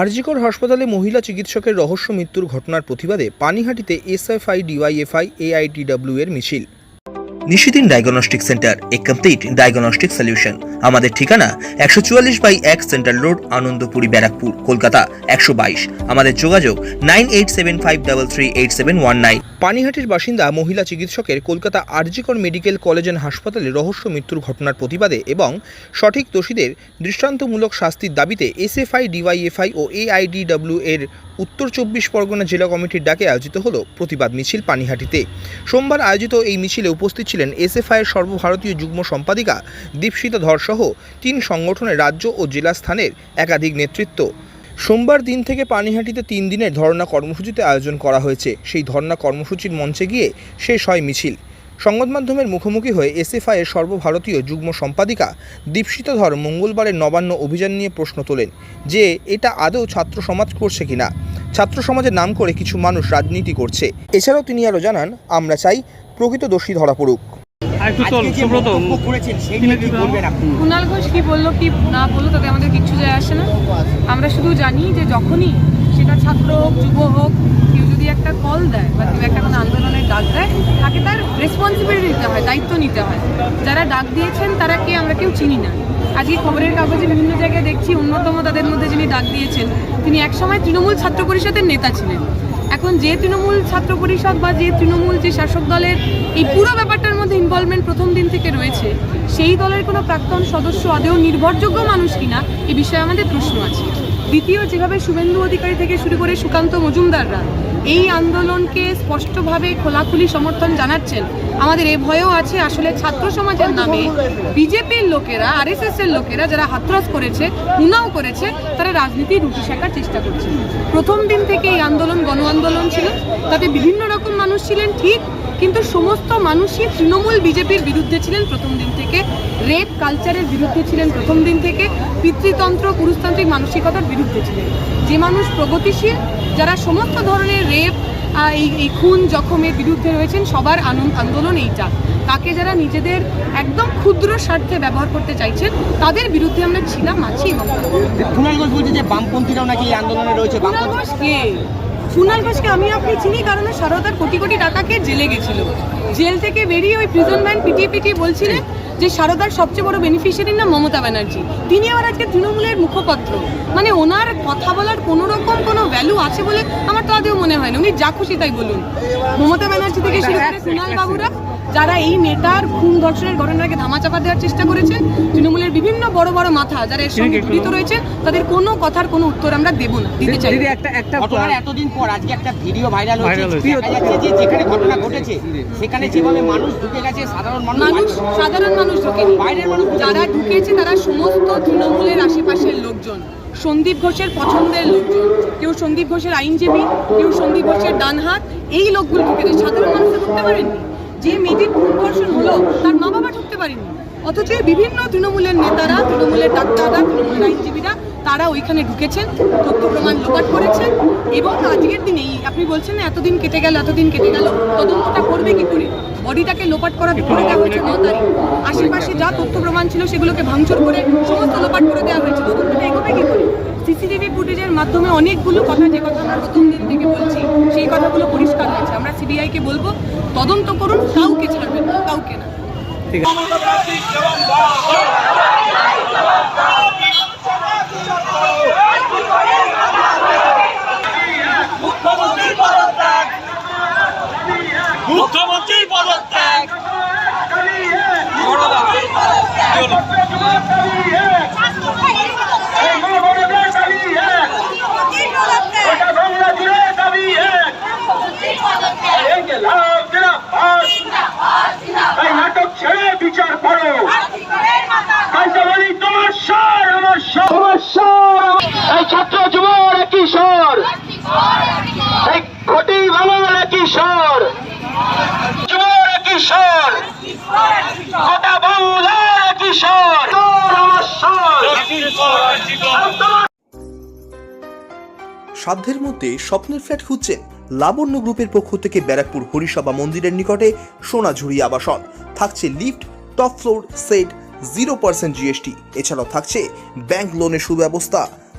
আরজিকর হাসপাতালে মহিলা চিকিৎসকের রহস্য মৃত্যুর ঘটনার প্রতিবাদে পানিহাটিতে এসএফআই ডিওয়াইএফআই এআইটিডব্লিউ এর মিছিল। নিশিদিন ডায়াগনস্টিক সেন্টার এ কমপ্লিট ডায়াগনস্টিক সলিউশন আমাদের ঠিকানা একশো চুয়াল্লিশ বাই এক সেন্ট্রাল রোড আনন্দপুরি, ব্যারাকপুর, কলকাতা, একশো বাইশ। আমাদের যোগাযোগ nine eight seven five double three eight seven one nine. পানিহাটির বাসিন্দা, মহিলা চিকিৎসকের Kolkata RG Kar medical college and হাসপাতালে রহস্য মৃত্যুর ঘটনার প্রতিবাদে এবং সঠিক দোষীদের দৃষ্টান্তমূলক শাস্তির দাবিতে এসএফআই ডিওয়াইএফআই ও এআইডিডব্লিউ এর উত্তর চব্বিশ পরগনা জেলা কমিটির ডাকে আয়োজিত হলো প্রতিবাদ মিছিল পানিহাটিতে। সোমবার আয়োজিত এই মিছিলে উপস্থিত ছিলেন এসএফআইয়ের সর্বভারতীয় যুগ্ম সম্পাদিকা দীপশিতা ধরসহ তিন সংগঠনের রাজ্য ও জেলা স্থানের একাধিক নেতৃত্ব। সোমবার দিন থেকে পানিহাটিতে তিন দিনের ধর্ণা কর্মসূচিতে আয়োজন করা হয়েছে। সেই ধর্ণা কর্মসূচির মঞ্চে গিয়ে শেষ হয় মিছিল। সংবাদ মাধ্যমের মুখোমুখি হয়ে এসএফআইয়ের সর্বভারতীয় যুগ্ম সম্পাদিকা দীপশিতা ধর মঙ্গলবারের নবান্ন অভিযান নিয়ে প্রশ্ন তোলেন যে এটা আদৌ ছাত্র সমাজ করছে কিনা। ছাত্র সমাজের নাম করে কিছু মানুষ রাজনীতি করছে। এছাড়াও তিনি আরও জানান আমরা চাই প্রকৃত দোষী ধরা পড়ুক। কুণাল ঘোষ কি বলল কি না বলল তাতে আমাদের কিচ্ছু যায় আসে না। আমরা শুধু জানি যে যখনই সেটা ছাত্র হোক, যুব হোক, কেউ যদি একটা কল দেয় বা কেউ একটা কোনো আন্দোলনের ডাক দেয়, তাকে তার রেসপন্সিবিলিটি নিতে হয়, দায়িত্ব নিতে হয়। যারা ডাক দিয়েছেন, তারা কে আমরা কেউ চিনি না। আজকে খবরের কাগজে বিভিন্ন জায়গায় দেখছি, অন্যতম তাদের মধ্যে যিনি ডাক দিয়েছেন, তিনি একসময় তৃণমূল ছাত্র পরিষদের নেতা ছিলেন। এখন যে তৃণমূল ছাত্র পরিষদ বা যে তৃণমূল যে শাসক দলের এই পুরো ব্যাপারটার মধ্যে ইনভলভমেন্ট প্রথম দিন থেকে রয়েছে, সেই দলের কোনো প্রাক্তন সদস্য আদেও নির্ভরযোগ্য মানুষ কিনা, এ বিষয়ে আমাদের প্রশ্ন আছে। দ্বিতীয় যেভাবে শুভেন্দু অধিকারী থেকে শুরু করে সুকান্ত মজুমদাররা এই আন্দোলনকে স্পষ্টভাবে খোলাখুলি সমর্থন জানাচ্ছেন, আমাদের এ ভয়ও আছে। আসলে ছাত্র সমাজের নামে বিজেপির লোকেরা আরএসএস এর লোকেরা যারা হাতরাস করেছে উনাও করেছে, তারা রাজনীতি রুটি শেখার চেষ্টা করছে। প্রথম দিন থেকে এই আন্দোলন গণ আন্দোলন ছিল। তাতে বিভিন্ন রকম মানুষ ছিলেন, ঠিক কিন্তু সমস্ত মানুষই তৃণমূল বিজেপির বিরুদ্ধে ছিলেন প্রথম দিন থেকে। রেপ কালচারের বিরুদ্ধে ছিলেন প্রথম দিন থেকে। পিতৃতন্ত্র পুরুষতান্ত্রিক মানসিকতার বিরুদ্ধে ছিলেন। যে মানুষ প্রগতিশীল যারা সমস্ত ধরনের রেপ এই এই খুন জখমের বিরুদ্ধে রয়েছেন সবার আনন্দ আন্দোলন এইটা তাকে যারা নিজেদের একদম ক্ষুদ্র স্বার্থে ব্যবহার করতে চাইছেন তাদের বিরুদ্ধে আমরা ছিলাম আছি এবং। কুণাল ঘোষ বলছে যে বামপন্থীরাও নাকি এই আন্দোলনে রয়েছে কুণাল ঘোষ কে? কুণাল ঘোষকে আমি আপনি চিনি কারণ সারদার কোটি কোটি টাকাকে জেলে গেছিল। জেল থেকে বেরিয়ে ওই প্রিজন ম্যান পিটিয়ে পিটিয়ে বলছিলেন যে সারদার সবচেয়ে বড় বেনিফিশিয়ারি না মমতা ব্যানার্জি। তিনি আবার আজকে তৃণমূলের মুখপত্র। মানে ওনার কথা বলার কোনো রকম কোনো ভ্যালু আছে বলে আমার তো আদেও মনে হয় না। উনি যা খুশি তাই বলুন। মমতা ব্যানার্জি থেকে শুরু করে কুণাল বাবুরা যারা এই নেতার খুন ধর্ষণের ঘটনাকে ধামাচাপা দেওয়ার চেষ্টা করেছেন তৃণমূলের বিভিন্ন বড় বড় মাথা যারা এর সঙ্গে জড়িত রয়েছে তাদের কোনো কথার কোনো উত্তর আমরা দেব না দিতে চাই। একটা একটা ঘটনার এতদিন পর আজকে একটা ভিডিও ভাইরাল হয়েছে যে যেখানে ঘটনা ঘটেছে সেখানে যেভাবে মানুষ ঢুকে গেছে সাধারণ মানুষ সাধারণ মানুষ ঢোকেনি। বাইরের মানুষ যারা ঢুকেছে তারা সমস্ত তৃণমূলের আশেপাশের লোকজন সন্দীপ ঘোষের পছন্দের লোকজন কেউ সন্দীপ ঘোষের আইনজীবী কেউ সন্দীপ ঘোষের ডান হাত এই লোকগুলো ঢুকেছে সাধারণ মানুষ ঢুকতে পারেননি। যে মেয়েটির ধর্ষণ হলো, তার মা বাবা ঢুকতে পারেনি। অথচ বিভিন্ন তৃণমূলের নেতারা, তৃণমূলের ডাক্তাররা তৃণমূলের আইনজীবীরা, তারা ওইখানে ঢুকেছেন, তথ্য প্রমাণ লোপাট করেছেন এবং আজকের দিনেই আপনি বলছেন এতদিন কেটে গেল, এতদিন কেটে গেল, তদন্তটা করবে কি করে? বডিটাকে লোপাট করা করে দেওয়া হয়েছে ন তারিখ? আশেপাশে যা তথ্য প্রমাণ ছিল সেগুলোকে ভাঙচুর করে সমস্ত লোপাট করে দেওয়া হয়েছে। তদন্তটা এগোবে কি করে? সিসিটিভি ফুটেজের মাধ্যমে অনেকগুলো কথা যে কথা আমরা প্রথম দিন থেকে বলছি কথাগুলো পরিষ্কার হয়েছে। আমরা সিবিআইকে বলব তদন্ত করুন কাউকে ছাড়বেন কাউকে না। ঠিক আছে মুখ্যমন্ত্রীর পদত্যাগ নাটক ছেড়ে বিচার করো তাই তো বলি তোমার স্বর আমার স্বর তোমার স্বর ছাত্র যুবর একই স্বর। এই ঘটি ভাঙার একই স্বর। যুবর একই স্বর। গোটা বাংলার একই স্বর। সাধ্যের মধ্যে স্বপ্নের ফ্ল্যাট খুঁজছেন লাবণ্য গ্রুপের পক্ষ থেকে ব্যারাকপুর হরিসভা মন্দিরের নিকটে সোনাঝুরি আবাসন। থাকছে lift, top floor, set zero percent GST এছাড়াও থাকছে ব্যাংক লোনের সুব্যবস্থা।